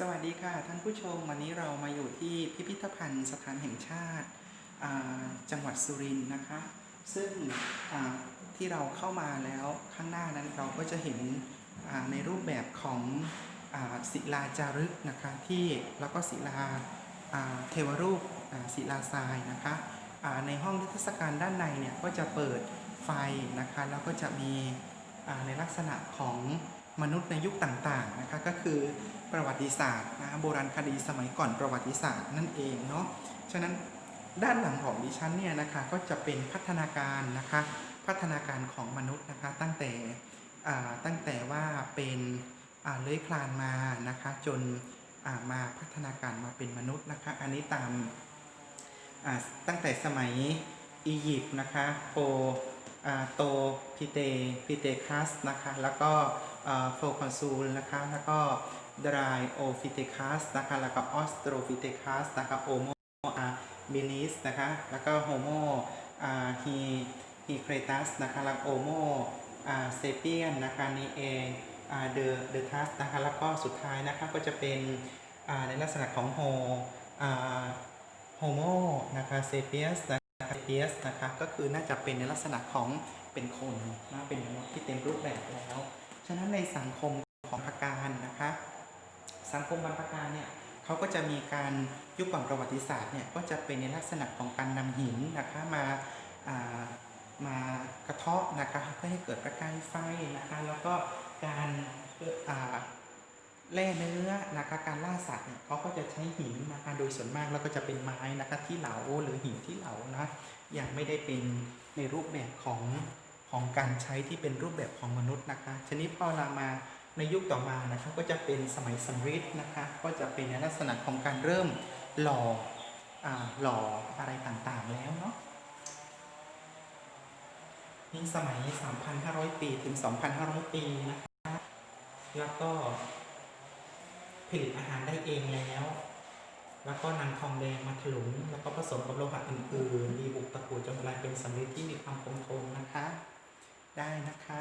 สวัสดีค่ะ ท่านผู้ชมวันนี้เรามาอยู่ที่พิพิธภัณฑ์สถานแห่งชาติจังหวัดสุรินทร์นะคะ ซึ่งที่เราเข้ามาแล้วข้างหน้านั้นเราก็จะเห็นในรูปแบบของอศิลาจารึกนะคะที่แล้วก็ศิลาเทวรูปศิลาทรายนะคะในห้องนิทรรศการด้านในเนี่ยก็จะเปิดไฟนะคะแล้วก็จะมีในลักษณะของ มนุษย์ในยุคต่างๆนะคะก็คือประวัติศาสตร์นะโบราณคดีสมัยก่อนประวัติศาสตร์นั่นเองเนาะฉะนั้นด้านหลังของดิฉันเนี่ยนะคะก็จะเป็นพัฒนาการนะคะพัฒนาการของมนุษย์นะคะตั้งแต่อ่าตั้งแต่ว่าเป็นอ่าเลื้อยคลานมานะคะจนอ่ามาพัฒนาการมาเป็นมนุษย์นะคะอันนี้ตามอ่าตั้งแต่สมัยอียิปต์นะคะโป โตพิเตพิเตคัสนะคะแล้วก็โฟคอนซูลนะคะแล้วก็ดรายโอฟิเทคัสนะคะแล้วก็ออสโตรฟิเทคัสนะคะโอโมอาบิลิสนะคะแล้วก็โฮโมอาฮีฮีเครตัสนะคะแล้วโอโมอาเซเปียนนะคะนีเองอาเดอเดทัสนะคะแล้วก็สุดท้ายนะคะก็จะเป็นในลักษณะของโฮโฮโมนะคะเซเปียสนะ คะเซเปียสนะคะก็คือน่าจะเป็นในลักษณะของเป็นคนนะเป็นมนุษย์ที่เต็มรูปแบบแล้ว ฉะนั้นในสังคมของพการนะคะ สังคมบรรพการเนี่ยเขาก็จะมีการยุคก่อนประวัติศาสตร์เนี่ยก็จะเป็นในลักษณะของการนำหินนะคะมาามากระเทาะนะคะเพื่อให้เกิดประกายไฟนะคะแล้วก็การา แล่เนื้อนะคะการล่าสัตว์เนี่ยเขาก็จะใช้หินนะคะโดยส่วนมากแล้วก็จะเป็นไม้นะคะที่เหลาหรือหินที่เหลานะยังไม่ได้เป็นในรูปแบบของของการใช้ที่เป็นรูปแบบของมนุษย์นะคะ ชนิดพอเรามาในยุคต่อมานะครับก็จะเป็นสมัยสมฤทธิ์นะคะก็จะเป็นในลักษณะของการเริ่มหล่ออหล่ออะไรต่างๆแล้วเนาะนี่สมัย 3,500 ปีถึง 2,500 ปีนะคะแล้วก็ ผลิตอาหารได้เองแล้ว แล้วก็นำทองแดงมาถลุง แล้วก็ผสมกับโลหะอื่นๆมีบุกตะปูจนกลายเป็นสำริดที่มีความคงทนนะคะ ได้นะคะ